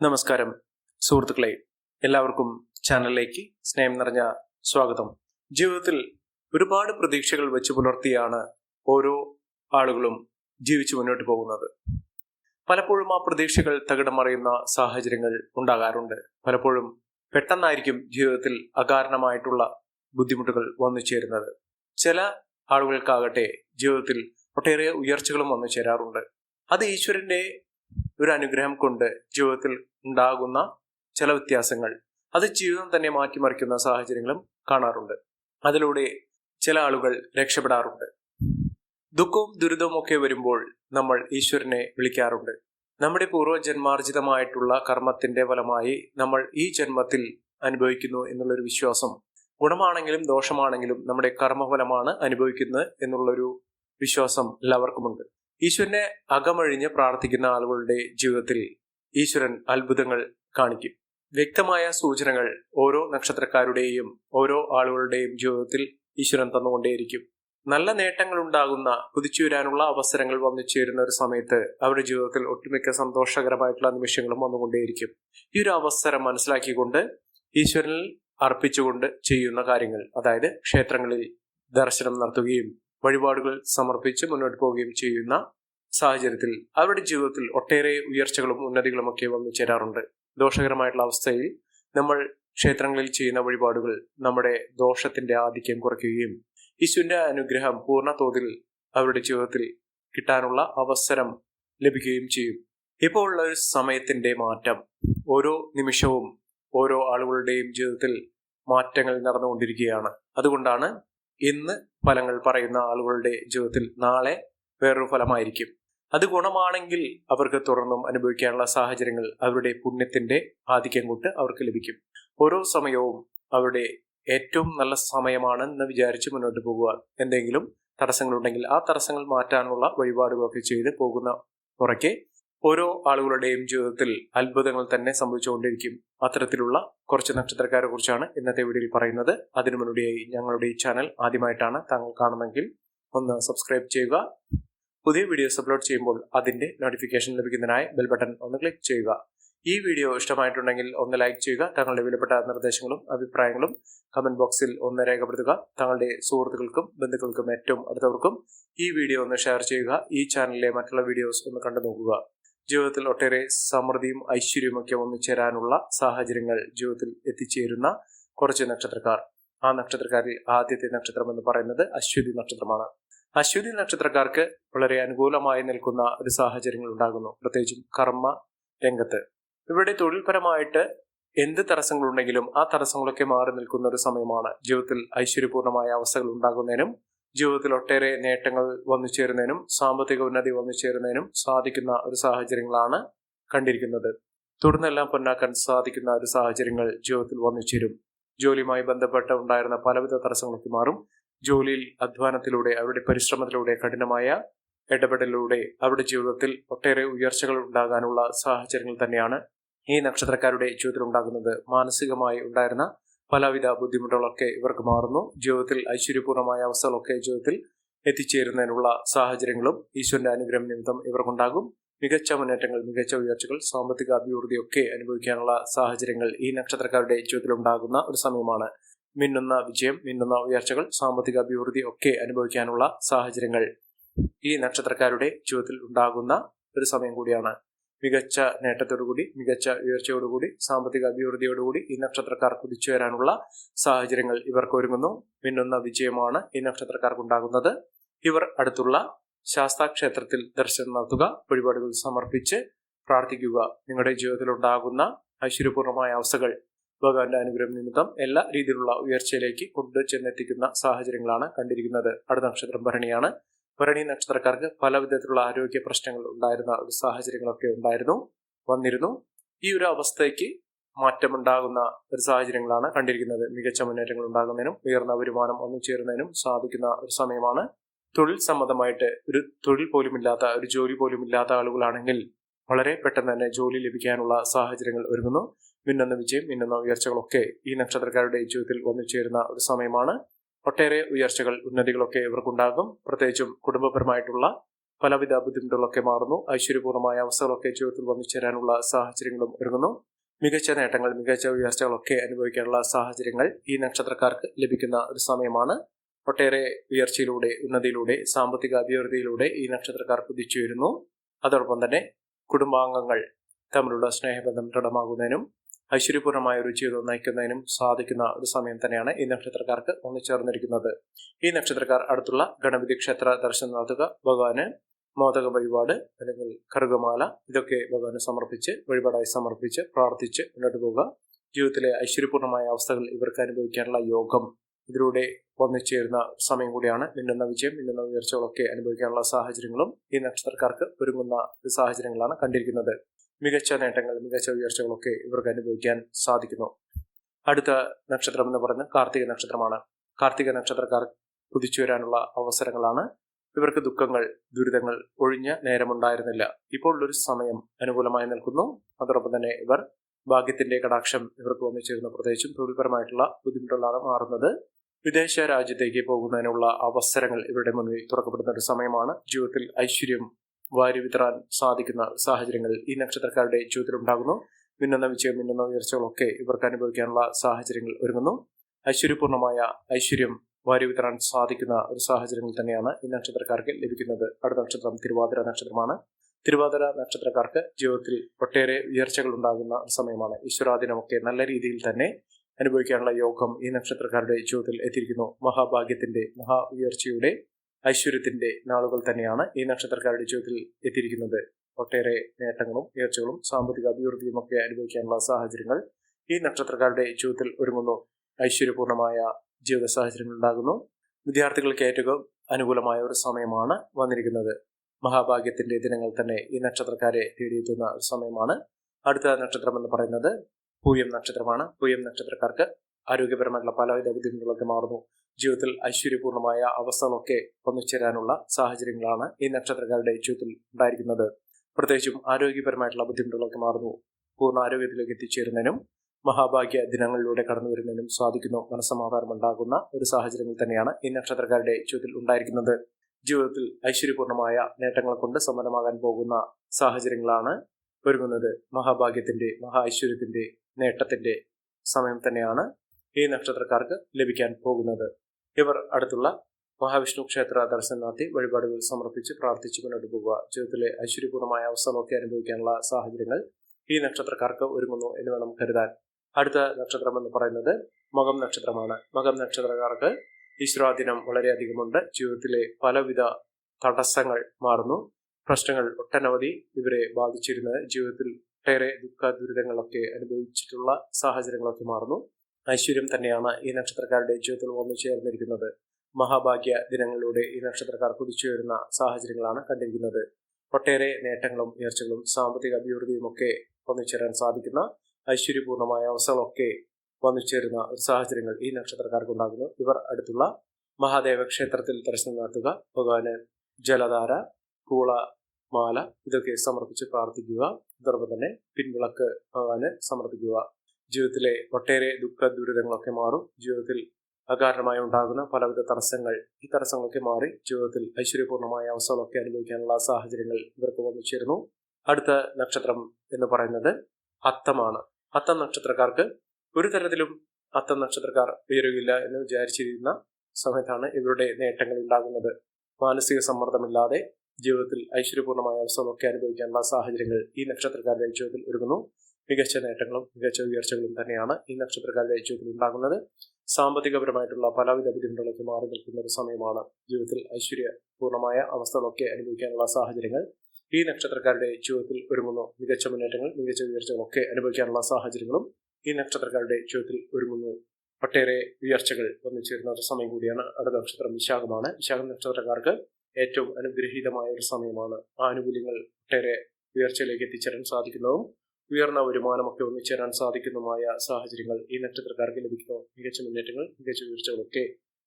നമസ്കാരം സുഹൃത്തുക്കളെ. എല്ലാവർക്കും ചാനലിലേക്ക് സ്നേഹം നിറഞ്ഞ സ്വാഗതം. ജീവിതത്തിൽ ഒരുപാട് പ്രതീക്ഷകൾ വെച്ച് പുലർത്തിയാണ് ഓരോ ആളുകളും ജീവിച്ചു മുന്നോട്ട് പോകുന്നത്. പലപ്പോഴും ആ പ്രതീക്ഷകൾ തകിടമറിയുന്ന സാഹചര്യങ്ങൾ ഉണ്ടാകാറുണ്ട്. പലപ്പോഴും പെട്ടെന്നായിരിക്കും ജീവിതത്തിൽ അകാരണമായിട്ടുള്ള ബുദ്ധിമുട്ടുകൾ വന്നു ചേരുന്നത്. ചില ആളുകൾക്കാകട്ടെ ജീവിതത്തിൽ ഒട്ടേറെ ഉയർച്ചകളും വന്നു ചേരാറുണ്ട്. അത് ഈശ്വരന്റെ ഒരു അനുഗ്രഹം കൊണ്ട് ജീവിതത്തിൽ ഉണ്ടാകുന്ന ചില വ്യത്യാസങ്ങൾ. അത് ജീവിതം തന്നെ മാറ്റിമറിക്കുന്ന സാഹചര്യങ്ങളും കാണാറുണ്ട്. അതിലൂടെ ചില ആളുകൾ രക്ഷപ്പെടാറുണ്ട്. ദുഃഖവും ദുരിതവും ഒക്കെ വരുമ്പോൾ നമ്മൾ ഈശ്വരനെ വിളിക്കാറുണ്ട്. നമ്മുടെ പൂർവജന്മാർജിതമായിട്ടുള്ള കർമ്മത്തിന്റെ ഫലമായി നമ്മൾ ഈ ജന്മത്തിൽ അനുഭവിക്കുന്നു എന്നുള്ളൊരു വിശ്വാസം. ഗുണമാണെങ്കിലും ദോഷമാണെങ്കിലും നമ്മുടെ കർമ്മഫലമാണ് അനുഭവിക്കുന്നത് എന്നുള്ളൊരു വിശ്വാസം എല്ലാവർക്കുമുണ്ട്. ഈശ്വരനെ അകമഴിഞ്ഞ് പ്രാർത്ഥിക്കുന്ന ആളുകളുടെ ജീവിതത്തിൽ ഈശ്വരൻ അത്ഭുതങ്ങൾ കാണിക്കും. വ്യക്തമായ സൂചനകൾ ഓരോ നക്ഷത്രക്കാരുടെയും ഓരോ ആളുകളുടെയും ജീവിതത്തിൽ ഈശ്വരൻ തന്നുകൊണ്ടേയിരിക്കും. നല്ല നേട്ടങ്ങൾ ഉണ്ടാകുന്ന കുതിച്ചുയരാനുള്ള അവസരങ്ങൾ വന്നു ചേരുന്ന ഒരു സമയത്ത് അവരുടെ ജീവിതത്തിൽ ഒട്ടുമിക്ക സന്തോഷകരമായിട്ടുള്ള നിമിഷങ്ങളും വന്നുകൊണ്ടേയിരിക്കും. ഈ ഒരു അവസരം മനസ്സിലാക്കിക്കൊണ്ട് ഈശ്വരനിൽ അർപ്പിച്ചുകൊണ്ട് ചെയ്യുന്ന കാര്യങ്ങൾ അതായത് ക്ഷേത്രങ്ങളിൽ ദർശനം നടത്തുകയും വഴിപാടുകൾ സമർപ്പിച്ച് മുന്നോട്ട് പോവുകയും ചെയ്യുന്ന സാഹചര്യത്തിൽ അവരുടെ ജീവിതത്തിൽ ഒട്ടേറെ ഉയർച്ചകളും ഉന്നതികളും ഒക്കെ വന്നു ചേരാറുണ്ട്. ദോഷകരമായിട്ടുള്ള അവസ്ഥയിൽ നമ്മൾ ക്ഷേത്രങ്ങളിൽ ചെയ്യുന്ന വഴിപാടുകൾ നമ്മുടെ ദോഷത്തിന്റെ ആധിക്യം കുറയ്ക്കുകയും യേശുവിന്റെ അനുഗ്രഹം പൂർണ തോതിൽ അവരുടെ ജീവിതത്തിൽ കിട്ടാനുള്ള അവസരം ലഭിക്കുകയും ചെയ്യും. ഇപ്പോൾ ഉള്ള ഒരു സമയത്തിന്റെ മാറ്റം. ഓരോ നിമിഷവും ഓരോ ആളുകളുടെയും ജീവിതത്തിൽ മാറ്റങ്ങൾ നടന്നുകൊണ്ടിരിക്കുകയാണ്. അതുകൊണ്ടാണ് ഇന്ന് ഫലങ്ങൾ പറയുന്ന ആളുകളുടെ ജീവിതത്തിൽ നാളെ വേറൊരു ഫലമായിരിക്കും. അത് ഗുണമാണെങ്കിൽ അവർക്ക് തുടർന്നും അനുഭവിക്കാനുള്ള സാഹചര്യങ്ങൾ അവരുടെ പുണ്യത്തിന്റെ ആധിക്യം കൊണ്ട് അവർക്ക് ലഭിക്കും. ഓരോ സമയവും അവരുടെ ഏറ്റവും നല്ല സമയമാണെന്ന് വിചാരിച്ച് മുന്നോട്ട് പോകുക. എന്തെങ്കിലും തടസ്സങ്ങളുണ്ടെങ്കിൽ ആ തടസ്സങ്ങൾ മാറ്റാനുള്ള വഴിപാടുകളൊക്കെ ചെയ്ത് പോകുന്ന മുറയ്ക്ക് ഓരോ ആളുകളുടെയും ജീവിതത്തിൽ അത്ഭുതങ്ങൾ തന്നെ സംഭവിച്ചുകൊണ്ടിരിക്കും. അത്തരത്തിലുള്ള കുറച്ച് നക്ഷത്രക്കാരെ കുറിച്ചാണ് ഇന്നത്തെ വീഡിയോയിൽ പറയുന്നത്. അതിനു മുന്നോടിയായി ഞങ്ങളുടെ ഈ ചാനൽ ആദ്യമായിട്ടാണ് താങ്കൾ കാണുന്നതെങ്കിൽ ഒന്ന് സബ്സ്ക്രൈബ് ചെയ്യുക. പുതിയ വീഡിയോസ് അപ്ലോഡ് ചെയ്യുമ്പോൾ അതിന്റെ നോട്ടിഫിക്കേഷൻ ലഭിക്കുന്നതിനായി ബെൽ ബട്ടൺ ഒന്ന് ക്ലിക്ക് ചെയ്യുക. ഈ വീഡിയോ ഇഷ്ടമായിട്ടുണ്ടെങ്കിൽ ഒന്ന് ലൈക്ക് ചെയ്യുക. തങ്ങളുടെ വിലപ്പെട്ട നിർദ്ദേശങ്ങളും അഭിപ്രായങ്ങളും കമന്റ് ബോക്സിൽ ഒന്ന് രേഖപ്പെടുത്തുക. തങ്ങളുടെ സുഹൃത്തുക്കൾക്കും ബന്ധുക്കൾക്കും ഏറ്റവും അടുത്തവർക്കും ഈ വീഡിയോ ഒന്ന് ഷെയർ ചെയ്യുക. ഈ ചാനലിലെ മറ്റുള്ള വീഡിയോസ് ഒന്ന് കണ്ടു നോക്കുക. ജീവിതത്തിൽ ഒട്ടേറെ സമൃദ്ധിയും ഒക്കെ ഒന്നു ചേരാനുള്ള സാഹചര്യങ്ങൾ ജീവിതത്തിൽ എത്തിച്ചേരുന്ന കുറച്ച് നക്ഷത്രക്കാർ. ആ നക്ഷത്രക്കാരിൽ ആദ്യത്തെ നക്ഷത്രം എന്ന് പറയുന്നത് അശ്വതി നക്ഷത്രമാണ്. അശ്വതി നക്ഷത്രക്കാർക്ക് വളരെ അനുകൂലമായി നിൽക്കുന്ന ഒരു സാഹചര്യങ്ങൾ ഉണ്ടാകുന്നു. പ്രത്യേകിച്ചും കർമ്മ രംഗത്ത്. ഇവിടെ തൊഴിൽപരമായിട്ട് എന്ത് തടസ്സങ്ങളുണ്ടെങ്കിലും ആ തടസ്സങ്ങളൊക്കെ മാറി നിൽക്കുന്ന ഒരു സമയമാണ്. ജീവിതത്തിൽ ഐശ്വര്യപൂർണമായ അവസ്ഥകൾ ഉണ്ടാകുന്നതിനും ജീവിതത്തിൽ ഒട്ടേറെ നേട്ടങ്ങൾ വന്നു ചേരുന്നതിനും സാമ്പത്തിക ഉന്നതി വന്നു ചേരുന്നതിനും സാധിക്കുന്ന ഒരു സാഹചര്യങ്ങളാണ് കണ്ടിരിക്കുന്നത്. തുടർന്നെല്ലാം പൊന്നാക്കാൻ സാധിക്കുന്ന ഒരു സാഹചര്യങ്ങൾ ജീവിതത്തിൽ വന്നു ചേരും. ജോലിയുമായി ബന്ധപ്പെട്ട് ഉണ്ടായിരുന്ന പലവിധ തടസ്സങ്ങളൊക്കെ മാറും. ജോലിയിൽ അധ്വാനത്തിലൂടെ അവരുടെ പരിശ്രമത്തിലൂടെ കഠിനമായ ഇടപെടലിലൂടെ അവരുടെ ജീവിതത്തിൽ ഒട്ടേറെ ഉയർച്ചകൾ ഉണ്ടാകാനുള്ള സാഹചര്യങ്ങൾ തന്നെയാണ് ഈ നക്ഷത്രക്കാരുടെ ജീവിതത്തിൽ ഉണ്ടാകുന്നത്. മാനസികമായി ഉണ്ടായിരുന്ന പലവിധ ബുദ്ധിമുട്ടുകളൊക്കെ ഇവർക്ക് മാറുന്നു. ജീവിതത്തിൽ ഐശ്വര്യപൂർണമായ അവസ്ഥകളൊക്കെ ജീവിതത്തിൽ എത്തിച്ചേരുന്നതിനുള്ള സാഹചര്യങ്ങളും ഈശ്വരന്റെ അനുഗ്രഹം നിമിത്തം ഇവർക്കുണ്ടാകും. മികച്ച മുന്നേറ്റങ്ങൾ മികച്ച ഉയർച്ചകൾ സാമ്പത്തിക അഭിവൃദ്ധിയൊക്കെ അനുഭവിക്കാനുള്ള സാഹചര്യങ്ങൾ ഈ നക്ഷത്രക്കാരുടെ ജീവിതത്തിൽ ഉണ്ടാകുന്ന ഒരു സമയമാണ്. മിന്നുന്ന വിജയം മിന്നുന്ന ഉയർച്ചകൾ സാമ്പത്തിക അഭിവൃദ്ധി ഒക്കെ അനുഭവിക്കാനുള്ള സാഹചര്യങ്ങൾ ഈ നക്ഷത്രക്കാരുടെ ജീവിതത്തിൽ ഉണ്ടാകുന്ന ഒരു സമയം കൂടിയാണ്. മികച്ച നേട്ടത്തോടുകൂടി മികച്ച ഉയർച്ചയോടുകൂടി സാമ്പത്തിക അഭിവൃദ്ധിയോടുകൂടി ഈ നക്ഷത്രക്കാർ കുതിച്ചു വരാനുള്ള സാഹചര്യങ്ങൾ ഇവർക്ക് ഒരുങ്ങുന്നു. മിന്നുന്ന വിജയമാണ് ഈ നക്ഷത്രക്കാർക്ക് ഉണ്ടാകുന്നത്. ഇവർ അടുത്തുള്ള ശാസ്താക്ഷേത്രത്തിൽ ദർശനം നടത്തുക വഴിപാടുകൾ സമർപ്പിച്ച് പ്രാർത്ഥിക്കുക. നിങ്ങളുടെ ജീവിതത്തിൽ ഉണ്ടാകുന്ന ഐശ്വര്യപൂർണമായ അവസ്ഥകൾ ഭഗവാന്റെ അനുഗ്രഹം നിമിത്തം എല്ലാ രീതിയിലുള്ള ഉയർച്ചയിലേക്ക് കൊണ്ടു ചെന്നെത്തിക്കുന്ന സാഹചര്യങ്ങളാണ് കണ്ടിരിക്കുന്നത്. അടുത്ത നക്ഷത്രം ഭരണിയാണ്. ഭരണി നക്ഷത്രക്കാർക്ക് പല വിധത്തിലുള്ള ആരോഗ്യ പ്രശ്നങ്ങൾ ഉണ്ടായിരുന്ന ഒരു സാഹചര്യങ്ങളൊക്കെ ഉണ്ടായിരുന്നു വന്നിരുന്നു. ഈ ഒരു അവസ്ഥയ്ക്ക് മാറ്റമുണ്ടാകുന്ന ഒരു സാഹചര്യങ്ങളാണ് കണ്ടിരിക്കുന്നത്. മികച്ച മുന്നേറ്റങ്ങൾ ഉണ്ടാകുന്നതിനും ഉയർന്ന വരുമാനം ഒന്നു ചേരുന്നതിനും സാധിക്കുന്ന ഒരു സമയമാണ്. തൊഴിൽ സംബന്ധമായിട്ട് ഒരു തൊഴിൽ പോലും ഇല്ലാത്ത ഒരു ജോലി പോലും ഇല്ലാത്ത ആളുകളാണെങ്കിൽ വളരെ പെട്ടെന്ന് തന്നെ ജോലി ലഭിക്കാനുള്ള സാഹചര്യങ്ങൾ ഒരുങ്ങുന്നു. മിന്നുന്ന വിജയം മിന്നുന്ന ഉയർച്ചകളൊക്കെ ഈ നക്ഷത്രക്കാരുടെ ജീവിതത്തിൽ വന്നു ചേരുന്ന ഒരു സമയമാണ്. ഒട്ടേറെ ഉയർച്ചകൾ ഉന്നതികളൊക്കെ ഇവർക്കുണ്ടാകും. പ്രത്യേകിച്ചും കുടുംബപരമായിട്ടുള്ള പലവിധ ബുദ്ധിമുട്ടുകളൊക്കെ മാറുന്നു. ഐശ്വര്യപൂർണമായ അവസ്ഥകളൊക്കെ ജീവിതത്തിൽ വന്നു ചേരാനുള്ള സാഹചര്യങ്ങളും ഒരുങ്ങുന്നു. മികച്ച നേട്ടങ്ങൾ മികച്ച ഉയർച്ചകളൊക്കെ അനുഭവിക്കാനുള്ള സാഹചര്യങ്ങൾ ഈ നക്ഷത്രക്കാർക്ക് ലഭിക്കുന്ന ഒരു സമയമാണ്. ഒട്ടേറെ ഉയർച്ചയിലൂടെ ഉന്നതിയിലൂടെ സാമ്പത്തിക അഭിവൃദ്ധിയിലൂടെ ഈ നക്ഷത്രക്കാർ കുതിച്ചു വരുന്നു അതോടൊപ്പം തന്നെ കുടുംബാംഗങ്ങൾ തമ്മിലുള്ള സ്നേഹബന്ധം ദൃഢമാകുന്നതിനും ഐശ്വര്യപൂർണമായ ഒരു ജീവിതം നയിക്കുന്നതിനും സാധിക്കുന്ന ഒരു സമയം തന്നെയാണ് ഈ നക്ഷത്രക്കാർക്ക് ഒന്നിച്ചേർന്നിരിക്കുന്നത്. ഈ നക്ഷത്രക്കാർ അടുത്തുള്ള ഗണപതി ക്ഷേത്ര ദർശനം നടത്തുക ഭഗവാന് മോദക വഴിപാട് അല്ലെങ്കിൽ കറുകമാല ഇതൊക്കെ ഭഗവാന് സമർപ്പിച്ച് വഴിപാടായി സമർപ്പിച്ച് പ്രാർത്ഥിച്ച് മുന്നോട്ട് പോവുക. ജീവിതത്തിലെ ഐശ്വര്യപൂർണമായ അവസ്ഥകൾ ഇവർക്ക് അനുഭവിക്കാനുള്ള യോഗം ഇതിലൂടെ വന്നിച്ചേരുന്ന സമയം കൂടിയാണ്. മിന്നുന്ന വിജയം മിന്നുന്ന ഉയർച്ചകളൊക്കെ അനുഭവിക്കാനുള്ള സാഹചര്യങ്ങളും ഈ നക്ഷത്രക്കാർക്ക് ഒരുങ്ങുന്ന സാഹചര്യങ്ങളാണ് കണ്ടിരിക്കുന്നത്. മികച്ച നേട്ടങ്ങൾ മികച്ച ഉയർച്ചകളൊക്കെ ഇവർക്ക് അനുഭവിക്കാൻ സാധിക്കുന്നു. അടുത്ത നക്ഷത്രം എന്ന് പറയുന്നത് കാർത്തിക നക്ഷത്രമാണ്. കാർത്തിക നക്ഷത്രക്കാർ കുതിച്ചു വരാനുള്ള അവസരങ്ങളാണ്. ഇവർക്ക് ദുഃഖങ്ങൾ ദുരിതങ്ങൾ ഒഴിഞ്ഞ നേരമുണ്ടായിരുന്നില്ല. ഇപ്പോൾ ഒരു സമയം അനുകൂലമായി നിൽക്കുന്നു. അതോടൊപ്പം തന്നെ ഇവർ ഭാഗ്യത്തിന്റെ കടാക്ഷം ഇവർക്ക് വന്നു ചേരുന്ന പ്രത്യേകിച്ചും തൊഴിൽപരമായിട്ടുള്ള ബുദ്ധിമുട്ടുകളാണ് മാറുന്നത്. വിദേശ രാജ്യത്തേക്ക് പോകുന്നതിനുള്ള അവസരങ്ങൾ ഇവരുടെ മുന്നിൽ തുറക്കപ്പെടുന്ന ഒരു സമയമാണ്. ജീവിതത്തിൽ ഐശ്വര്യം വാരി വിതറാൻ സാധിക്കുന്ന സാഹചര്യങ്ങൾ ഈ നക്ഷത്രക്കാരുടെ ജീവിതത്തിൽ ഉണ്ടാകുന്നു. മിന്നുന്ന വിജയം മിന്നുന്ന ഉയർച്ചകളൊക്കെ ഇവർക്ക് അനുഭവിക്കാനുള്ള സാഹചര്യങ്ങൾ ഒരുങ്ങുന്നു. ഐശ്വര്യപൂർണമായ ഐശ്വര്യം വാരി വിതറാൻ സാധിക്കുന്ന ഒരു സാഹചര്യങ്ങൾ തന്നെയാണ് ഈ നക്ഷത്രക്കാർക്ക് ലഭിക്കുന്നത്. അടുത്ത നക്ഷത്രം തിരുവാതിര നക്ഷത്രമാണ്. തിരുവാതിര നക്ഷത്രക്കാർക്ക് ജീവിതത്തിൽ ഒട്ടേറെ ഉയർച്ചകൾ ഉണ്ടാകുന്ന സമയമാണ്. ഈശ്വരാധീനമൊക്കെ നല്ല രീതിയിൽ തന്നെ അനുഭവിക്കാനുള്ള യോഗം ഈ നക്ഷത്രക്കാരുടെ ജീവിതത്തിൽ എത്തിയിരിക്കുന്നു. മഹാഭാഗ്യത്തിന്റെ മഹാ ഉയർച്ചയുടെ ഐശ്വര്യത്തിന്റെ നാളുകൾ തന്നെയാണ് ഈ നക്ഷത്രക്കാരുടെ ജീവിതത്തിൽ എത്തിയിരിക്കുന്നത്. ഒട്ടേറെ നേട്ടങ്ങളും ഉയർച്ചകളും സാമ്പത്തിക അഭിവൃദ്ധിയും ഒക്കെ അനുഭവിക്കാനുള്ള സാഹചര്യങ്ങൾ ഈ നക്ഷത്രക്കാരുടെ ജീവിതത്തിൽ ഒരുങ്ങുന്നു. ഐശ്വര്യപൂർണമായ ജീവിത സാഹചര്യങ്ങൾ ഉണ്ടാകുന്നു. വിദ്യാർത്ഥികൾക്ക് ഏറ്റവും അനുകൂലമായ ഒരു സമയമാണ് വന്നിരിക്കുന്നത്. മഹാഭാഗ്യത്തിന്റെ ദിനങ്ങൾ തന്നെ ഈ നക്ഷത്രക്കാരെ തേടിയെത്തുന്ന ഒരു സമയമാണ്. അടുത്ത നക്ഷത്രം എന്ന് പറയുന്നത് പൂയം നക്ഷത്രമാണ്. പൂയം നക്ഷത്രക്കാർക്ക് ആരോഗ്യപരമായിട്ടുള്ള പലവിധ ബുദ്ധിമുട്ടുകളൊക്കെ മാറുന്നു. ജീവിതത്തിൽ ഐശ്വര്യപൂർണമായ അവസ്ഥകളൊക്കെ വന്നുചേരാനുള്ള സാഹചര്യങ്ങളാണ് ഈ നക്ഷത്രക്കാരുടെ ജീവിതത്തിൽ ഉണ്ടായിരിക്കുന്നത്. പ്രത്യേകിച്ചും ആരോഗ്യപരമായിട്ടുള്ള ബുദ്ധിമുട്ടുകളൊക്കെ മാറുന്നു. പൂർണ ആരോഗ്യത്തിലേക്ക് എത്തിച്ചേരുന്നതിനും മഹാഭാഗ്യ ദിനങ്ങളിലൂടെ കടന്നു വരുന്നതിനും സാധിക്കുന്നു. മനസ്സമാധാനം ഉണ്ടാകുന്ന ഒരു സാഹചര്യങ്ങൾ തന്നെയാണ് ഈ നക്ഷത്രക്കാരുടെ ജീവിതത്തിൽ ഉണ്ടായിരിക്കുന്നത്. ജീവിതത്തിൽ ഐശ്വര്യപൂർണമായ നേട്ടങ്ങൾ കൊണ്ട് സമ്പന്നമാകാൻ പോകുന്ന സാഹചര്യങ്ങളാണ് ഒരുങ്ങുന്നത്. മഹാഭാഗ്യത്തിന്റെ മഹാ ഐശ്വര്യത്തിന്റെ നേട്ടത്തിന്റെ സമയം തന്നെയാണ് ഈ നക്ഷത്രക്കാർക്ക് ലഭിക്കാൻ പോകുന്നത്. ഇവർ അടുത്തുള്ള മഹാവിഷ്ണു ക്ഷേത്ര ദർശനം നടത്തി വഴിപാടുകൾ സമർപ്പിച്ച് പ്രാർത്ഥിച്ച് മുന്നോട്ട് പോകുക ജീവിതത്തിലെ ഐശ്വര്യപൂർണമായ അവസ്ഥകളൊക്കെ അനുഭവിക്കാനുള്ള സാഹചര്യങ്ങൾ ഈ നക്ഷത്രക്കാർക്ക് ഒരുങ്ങുന്നു എന്ന് വേണം കരുതാൻ. അടുത്ത നക്ഷത്രം എന്ന് പറയുന്നത് മകം നക്ഷത്രമാണ്. മകം നക്ഷത്രക്കാർക്ക് ഈശ്വരാധീനം വളരെയധികമുണ്ട് ജീവിതത്തിലെ പലവിധ തടസ്സങ്ങൾ മാറുന്നു. പ്രശ്നങ്ങൾ ഒട്ടനവധി ഇവരെ ബാധിച്ചിരുന്നത് ജീവിതത്തിൽ ഒട്ടേറെ ദുഃഖ ദുരിതങ്ങളൊക്കെ അനുഭവിച്ചിട്ടുള്ള സാഹചര്യങ്ങളൊക്കെ മാറുന്നു. ഐശ്വര്യം തന്നെയാണ് ഈ നക്ഷത്രക്കാരുടെ ജീവിതത്തിൽ വന്നു ചേർന്നിരിക്കുന്നത്. മഹാഭാഗ്യ ദിനങ്ങളിലൂടെ ഈ നക്ഷത്രക്കാർ കുതിച്ചു വരുന്ന സാഹചര്യങ്ങളാണ് കണ്ടിരിക്കുന്നത്. ഒട്ടേറെ നേട്ടങ്ങളും ഉയർച്ചകളും സാമ്പത്തിക അഭിവൃദ്ധിയും ഒക്കെ വന്നുചേരാൻ സാധിക്കുന്ന ഐശ്വര്യപൂർണമായ അവസരങ്ങളൊക്കെ വന്നു വന്നുചേരുന്ന ഒരു സാഹചര്യങ്ങൾ ഈ നക്ഷത്രക്കാർക്ക് ഉണ്ടാകുന്നു. ഇവർ അടുത്തുള്ള മഹാദേവ ക്ഷേത്രത്തിൽ ദർശനം നടത്തുക ഭഗവാന് ജലധാര കൂള മാല ഇതൊക്കെ സമർപ്പിച്ച് പ്രാർത്ഥിക്കുക. അതോടൊപ്പം തന്നെ പിൻവിളക്ക് ഭഗവാന് സമർപ്പിക്കുക. ജീവിതത്തിലെ ഒട്ടേറെ ദുഃഖ ദുരിതങ്ങളൊക്കെ മാറും. ജീവിതത്തിൽ അകാരണമായി ഉണ്ടാകുന്ന പലവിധ തടസ്സങ്ങൾ ഈ തടസ്സങ്ങളൊക്കെ മാറി ജീവിതത്തിൽ ഐശ്വര്യപൂർണമായ അവസ്ഥകളൊക്കെ അനുഭവിക്കാനുള്ള സാഹചര്യങ്ങൾ ഇവർക്ക് വന്നു ചേരുന്നു. അടുത്ത നക്ഷത്രം എന്ന് പറയുന്നത് അത്തമാണ്. അത്തം നക്ഷത്രക്കാർക്ക് ഒരു തരത്തിലും അത്തം നക്ഷത്രക്കാർ ഉയരുകയില്ല എന്ന് വിചാരിച്ചിരുന്ന സമയത്താണ് ഇവരുടെ നേട്ടങ്ങൾ ഉണ്ടാകുന്നത്. മാനസിക സമ്മർദ്ദമില്ലാതെ ജീവിതത്തിൽ ഐശ്വര്യപൂർണമായ അവസ്ഥകളൊക്കെ അനുഭവിക്കാനുള്ള സാഹചര്യങ്ങൾ ഈ നക്ഷത്രക്കാരുടെ ജീവിതത്തിൽ ഒരുങ്ങുന്നു. മികച്ച നേട്ടങ്ങളും മികച്ച ഉയർച്ചകളും തന്നെയാണ് ഈ നക്ഷത്രക്കാരുടെ ജീവിതത്തിൽ ഉണ്ടാകുന്നത്. സാമ്പത്തികപരമായിട്ടുള്ള പലവിധ ബുദ്ധിമുട്ടുകളൊക്കെ മാറി നിൽക്കുന്ന ഒരു സമയമാണ് ജീവിതത്തിൽ ഐശ്വര്യപൂർണമായ അവസ്ഥകളൊക്കെ അനുഭവിക്കാനുള്ള സാഹചര്യങ്ങൾ. ഈ നക്ഷത്രക്കാരുടെ ജീവിതത്തിൽ ഒരുങ്ങുന്നു. മികച്ച മുന്നേറ്റങ്ങൾ മികച്ച ഉയർച്ചകളൊക്കെ അനുഭവിക്കാനുള്ള സാഹചര്യങ്ങളും ഈ നക്ഷത്രക്കാരുടെ ജീവിതത്തിൽ ഒരുങ്ങുന്നു. ഒട്ടേറെ ഉയർച്ചകൾ വന്നു ചേരുന്ന ഒരു സമയം കൂടിയാണ് അടുത്ത നക്ഷത്രം വിശാഖമാണ്. വിശാഖ നക്ഷത്രക്കാർക്ക് ഏറ്റവും അനുഗ്രഹീതമായ ഒരു സമയമാണ്. ആനുകൂല്യങ്ങൾ ഒട്ടേറെ ഉയർച്ചയിലേക്ക് എത്തിച്ചേരാൻ സാധിക്കുന്നതും ഉയർന്ന വരുമാനമൊക്കെ ഒന്നിച്ചേരാൻ സാധിക്കുന്നതുമായ സാഹചര്യങ്ങൾ ഈ നക്ഷത്രക്കാർക്ക് ലഭിക്കുന്നു. മികച്ച മുന്നേറ്റങ്ങൾ മികച്ച ഉയർച്ചകളൊക്കെ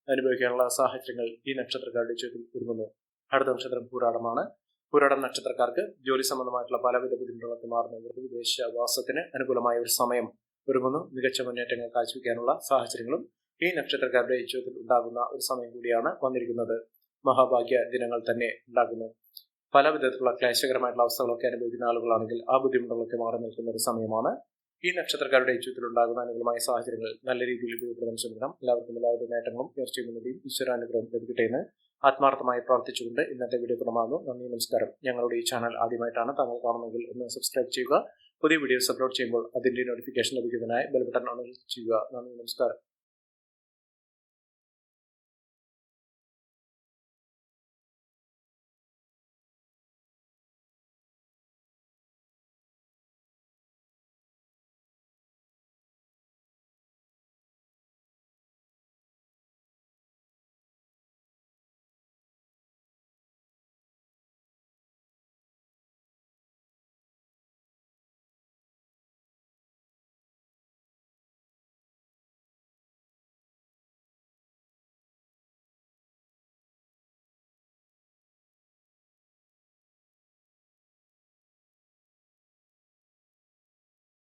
അനുഭവിക്കാനുള്ള സാഹചര്യങ്ങൾ ഈ നക്ഷത്രക്കാരുടെ ജീവിതത്തിൽ ഒരുങ്ങുന്നു. അടുത്ത നക്ഷത്രം പൂരാടമാണ്. പൂരാടം നക്ഷത്രക്കാർക്ക് ജോലി സംബന്ധമായിട്ടുള്ള പലവിധ ബുദ്ധിമുട്ടുകളൊക്കെ മാറുന്നവർക്ക് വിദേശവാസത്തിന് അനുകൂലമായ ഒരു സമയം ഒരുങ്ങുന്നു. മികച്ച മുന്നേറ്റങ്ങൾ കാഴ്ചവെക്കാനുള്ള സാഹചര്യങ്ങളും ഈ നക്ഷത്രക്കാരുടെ ജീവിതത്തിൽ ഉണ്ടാകുന്ന ഒരു സമയം കൂടിയാണ് വന്നിരിക്കുന്നത്. മഹാഭാഗ്യ ദിനങ്ങൾ തന്നെ ഉണ്ടാകുന്നു. പല വിധത്തിലുള്ള ക്ലേശകരമായിട്ടുള്ള അവസ്ഥകളൊക്കെ അനുഭവിക്കുന്ന ആളുകളാണെങ്കിൽ ആ ബുദ്ധിമുട്ടുകളൊക്കെ മാറി നിൽക്കുന്ന ഒരു സമയമാണ് ഈ നക്ഷത്രക്കാരുടെ ജീവിതത്തിൽ ഉണ്ടാകുന്ന അനുകൂലമായ സാഹചര്യങ്ങൾ നല്ല രീതിയിൽ ഉപയോഗപ്രദം ശ്രമിക്കണം എല്ലാവർക്കും എല്ലാവരുടെ നേട്ടങ്ങളും ഉയർച്ചയും ഈശ്വരാനുഗ്രഹം ലഭിക്കട്ടെ എന്ന് ആത്മാർത്ഥമായി പ്രാർത്ഥിച്ചുകൊണ്ട് ഇന്നത്തെ വീഡിയോ പ്രമാകുന്നു നന്ദി നമസ്കാരം. ഞങ്ങളുടെ ഈ ചാനൽ ആദ്യമായിട്ടാണ് താങ്കൾ കാണുന്നതെങ്കിൽ ഒന്ന് സബ്സ്ക്രൈബ് ചെയ്യുക. പുതിയ വീഡിയോസ് അപ്ലോഡ് ചെയ്യുമ്പോൾ അതിന്റെ നോട്ടിഫിക്കേഷൻ ലഭിക്കുന്നതിനായി ബെൽ ബട്ടൺ ഓൺ ചെയ്യുക. നന്ദി നമസ്കാരം.